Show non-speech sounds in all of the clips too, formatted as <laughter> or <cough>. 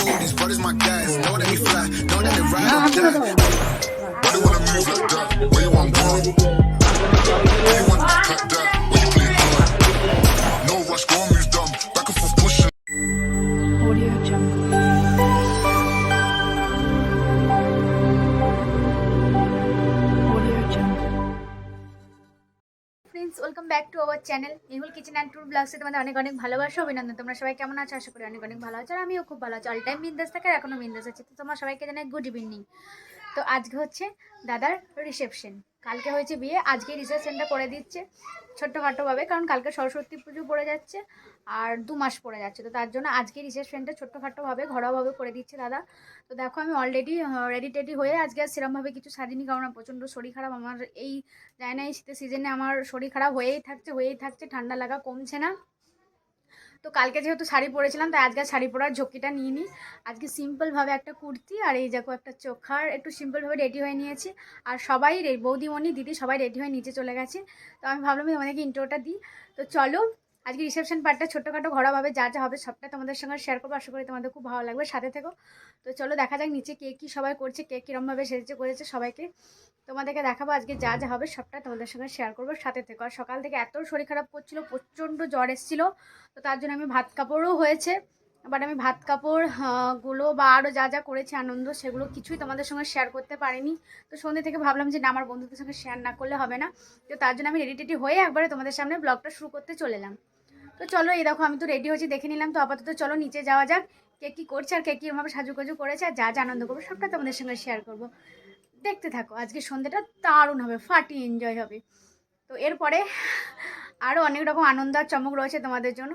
cool, these brothers my guys. Know that we fly, know that they ride or die. Why they wanna move like that? Where you want? Where you want like that? Welcome back to our channel Mehul kitchen and tour ব্লগসে তোমাদের অনেক অনেক ভালোবাসা, অভিনন্দন। তোমরা সবাই কেমন আছো? আশা করি অনেক অনেক ভালো আছো, আর আমিও খুব ভালো আছি। অল টাইম বিন্দাস থাকে আর এখনও বিন্দাস আছে। তো তোমরা সবাইকে জানাই গুড ইভিনিং তো আজকে হচ্ছে দাদার রিসেপশন কালকে হয়েছে বিয়ে, আজকে রিসেপশনটা করে দিচ্ছে ছোট্টখাটোভাবে কারণ কালকে সরস্বতী পুজো পড়ে যাচ্ছে আর দু মাস পড়ে যাচ্ছে। তো তার জন্য আজকে রিসেপশনটা ছোট্টখাটোভাবে ঘরোয়াভাবে করে দিচ্ছে দাদা। তো দেখো আমি অলরেডি রেডি টেডি হয়ে আজকে আর সেরমভাবে কিছু সাজিনি, কারণ প্রচণ্ড শরীর খারাপ। আমার এই যায় না এই শীতের সিজনে আমার শরীর খারাপ হয়েই থাকছে হয়েই থাকছে, ঠান্ডা লাগা কমছে না। তো কালকে যেহেতু শাড়ি পরেছিলাম, তাই আজকে শাড়ি পরার ঝুঁকিটা নিয়ে নিই আজকে সিম্পলভাবে একটা কুর্তি আর এই দেখো একটা চোখার, একটু সিম্পলভাবে রেডি হয়ে নিয়েছি। আর সবাই বৌদিমণি, দিদি সবাই রেডি হয়ে নিচে চলে গেছে। তো আমি ভাবলাম তোমাদেরকে ইন্টারভিউটা দিই। তো চলো আজকে রিসেপশন পার্টটা ছোটোখাটো ঘরোয়াভাবে যা যা হবে সবটা তোমাদের সঙ্গে শেয়ার করব। আশা করি তোমাদের খুব ভালো লাগবে। সাথে থেকো। তো চলো দেখা যাক নিচে কে কী সবাই করছে, কে কীরমভাবে সেজেছে করেছে সবাইকে। তোমাদেরকে দেখাবো আজকে যা যা হবে সবটা তোমাদের সঙ্গে শেয়ার করব। সাথে থেকো। আর সকাল থেকে এত শরীর খারাপ করছিল, প্রচণ্ড জ্বর এসেছিল। তো তার জন্য আমি ভাত কাপড়ও হয়েছে। বাট আমি ভাত কাপড়গুলো বা আরও যা যা করেছি, আনন্দ, সেগুলো কিছুই তোমাদের সঙ্গে শেয়ার করতে পারিনি। তো সন্ধ্যে থেকে ভাবলাম যে না, আমার বন্ধুদের সঙ্গে শেয়ার না করলে হবে না। তো তার জন্য আমি রেডি টেডি হয়ে একবারে তোমাদের সামনে ব্লগটা শুরু করতে চলে এলাম। তো চলো, এই দেখো, আমি তো রেডি হয়েছি, দেখে নিলাম। তো আপাতত চলো, নিচে যাওয়া যাক, কে কী করছে আর কে কী কীভাবে সাজুগুজু করেছে, আর যা যা আনন্দ করব, সবটা তোমাদের সঙ্গে শেয়ার করব। দেখতে থাকো, আজকে সন্ধ্যেটা দারুণ হবে, ফাটি এনজয় হবে। তো এরপরে আরও অনেক রকম আনন্দ আর চমক রয়েছে তোমাদের জন্য।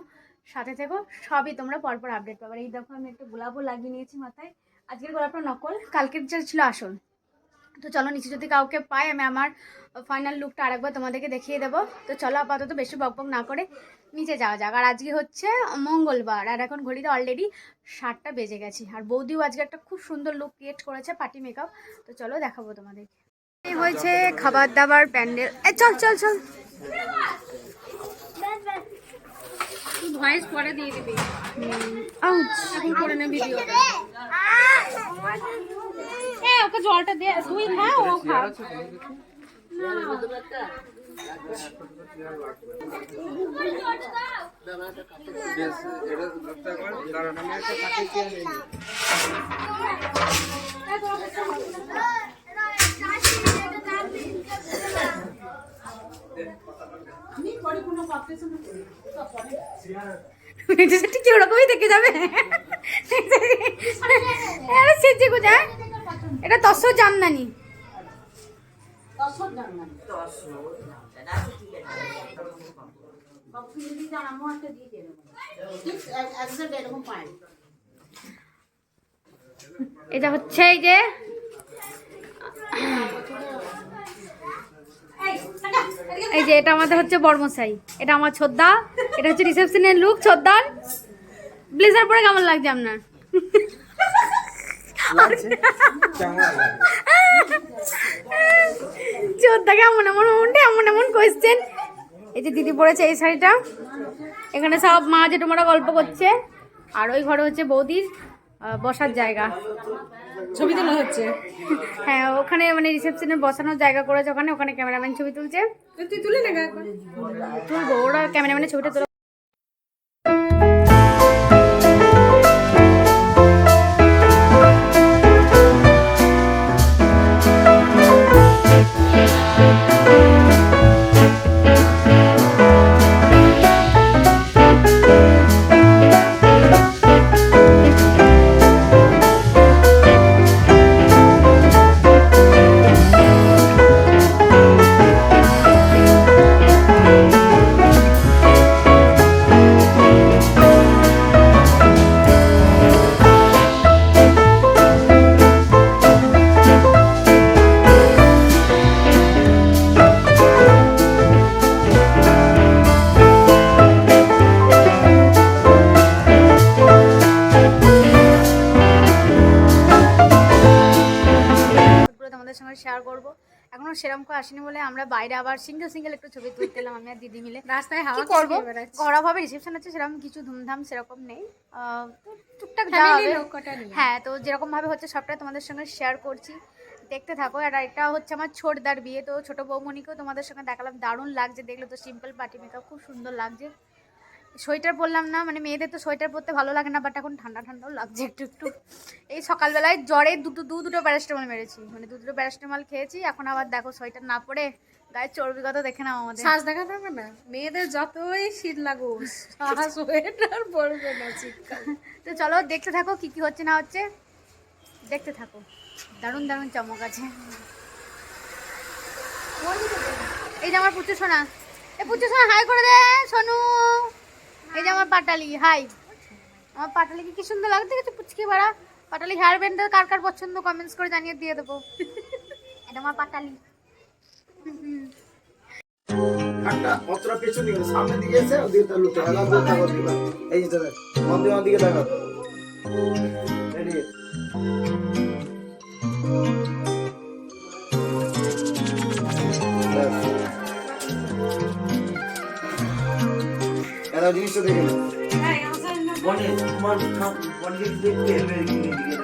সাথে থেকো, সবই তোমরা পরপর আপডেট পাবে। এই দেখো, আমি একটু গোলাপও লাগিয়ে নিয়েছি মাথায়। আজকের গোলাপটা নকল, কালকের যে ছিল আসল। তো চলো নিচে যদি কাউকে পাই আমি আমার ফাইনাল লুকটা আরেকবার তোমাদেরকে দেখিয়ে দেবো। তো চলো আপাতত বেশি বকবক না করে নিচে যাওয়া যাক। আর আজকে হচ্ছে মঙ্গলবার আর এখন ঘড়িতে অলরেডি সাতটা বেজে গেছে। আর বৌদিও আজকে একটা খুব সুন্দর লুক ক্রিয়েট করেছে পার্টি মেকআপ তো চলো দেখাবো তোমাদেরকে এই হয়েছে খাবার দাবার প্যান্ডেল। এ চল চল চল। ভয়েস পরে দিয়ে দিবি। আউচ। এখন করে নে ভিডিওটা এ ওকে জলটা দে তুই খা ও খা <laughs> ঠিক ওরকমই থেকে যাবে। সেজে গো যা এটা তসর জামদানি। এটা হচ্ছে এই যে এই যে। এটা আমাদের হচ্ছে বর্মশাই। এটা আমার ছোদ্দা এটা হচ্ছে রিসেপশনের লুক ছোদ্দার। ব্লেজার পরে কেমন লাগছে আপনার? ছোদ্দা কেমন এমন উঠে এমন এমন কোয়েশ্চেন এই যে দিদি পরেছে এই শাড়িটা। এখানে সব মা জেঠুমারা গল্প করছে। আর ওই ঘরে হচ্ছে বৌদির বসার জায়গা। ছবি তোলা হচ্ছে? হ্যাঁ ওখানে মানে রিসেপশনে বসানোর জায়গা করেছে ওখানে ওখানে ক্যামেরাম্যান ছবি তুলছে। তুই তুলে নে তুলবো ওরা ক্যামেরাম্যানের ছবিটা আসেনি বলে আমরা বাইরে আবার সিঙ্গেল সিঙ্গেল একটু ছবি তুলতে এলাম আমি আর দিদি মিলে। রাস্তায় হাওয়া করব? করা ভাবে রিসেপশন আছে সেরকম কিছু ধুমধাম সেরকম নেই। টুকটাক। হ্যাঁ তো যেরকম ভাবে হচ্ছে সবটাই তোমাদের সঙ্গে শেয়ার করছি। দেখতে থাকো আর এটা হচ্ছে আমার ছোটদার বিয়ে। তো ছোট বৌমনিকেও তোমাদের সঙ্গে দেখালাম দারুণ লাগছে। দেখলে তো সিম্পল পার্টি মেকআপ খুব সুন্দর লাগছে। সোয়েটার পরলাম না মানে মেয়েদের তো সোয়েটার পরতে ভালো লাগে না বাট এখন ঠান্ডা ঠান্ডাও লাগছে একটু একটু। এই সকালবেলায় জ্বরে দুটো দু দুটো প্যারাস্টামল মেরেছি। মানে দু দুটো প্যারাস্টামল খেয়েছি এখন আবার দেখো সোয়েটার না পরে গায়ে চর্বি কথা দেখে নাও আমাদের। শ্বাস দেখাতে হবে না? মেয়েদের যতই শীত লাগুক শ্বাস সোয়েটার পড়বে না শীতকাল তো চলো দেখতে থাকো কি কি হচ্ছে না হচ্ছে। দেখতে থাকো। দারুণ দারুণ চমক আছে। এই যে আমার পুচু সোনা। এ পুচু সোনা হাই করে দে সোনু। এই যে আমার পাটালি হাই। আমার পাটালিকে কি সুন্দর লাগছে? দেখেছ পুচকি বাড়া পাটালি হেয়ার ব্যান্ডের কার কার পছন্দ? কমেন্টস করে জানিয়ে দিয়ে দেবো। এটা আমার পাটালি। একটা অতটা পেছন দিকে না, নাও। বনে তোমার বনে দেখতে এলে দিকে দিকে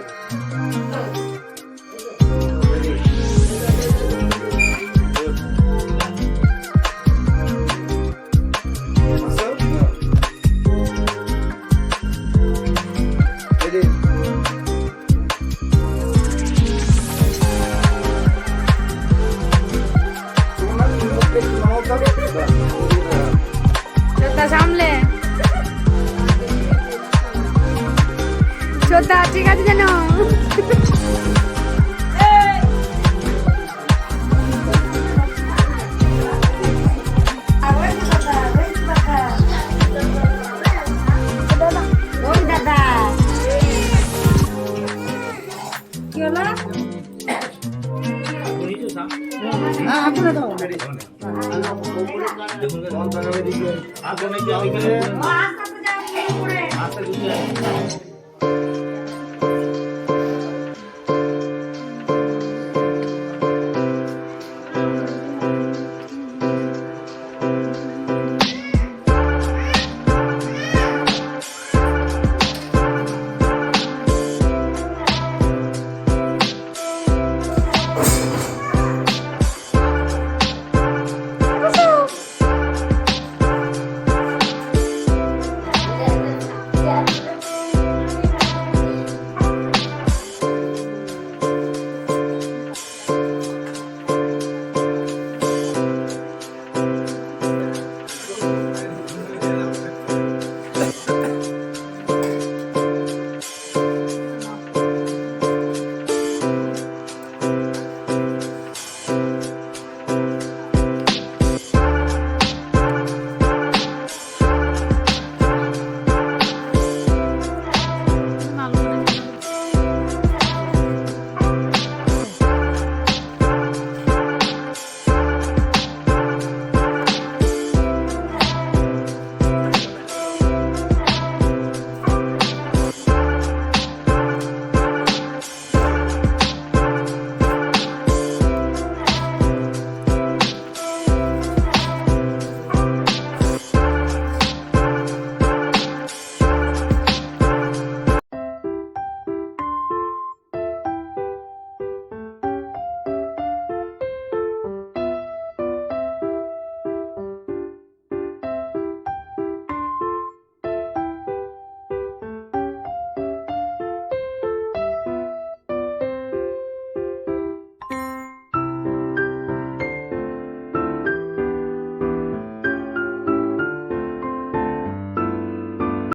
Ready? তোমার কি করতে নাও তবে শ্রদ্ধা সামলে। শ্রদ্ধা ঠিক আছে যেন বন্ধ করে দিকে আগে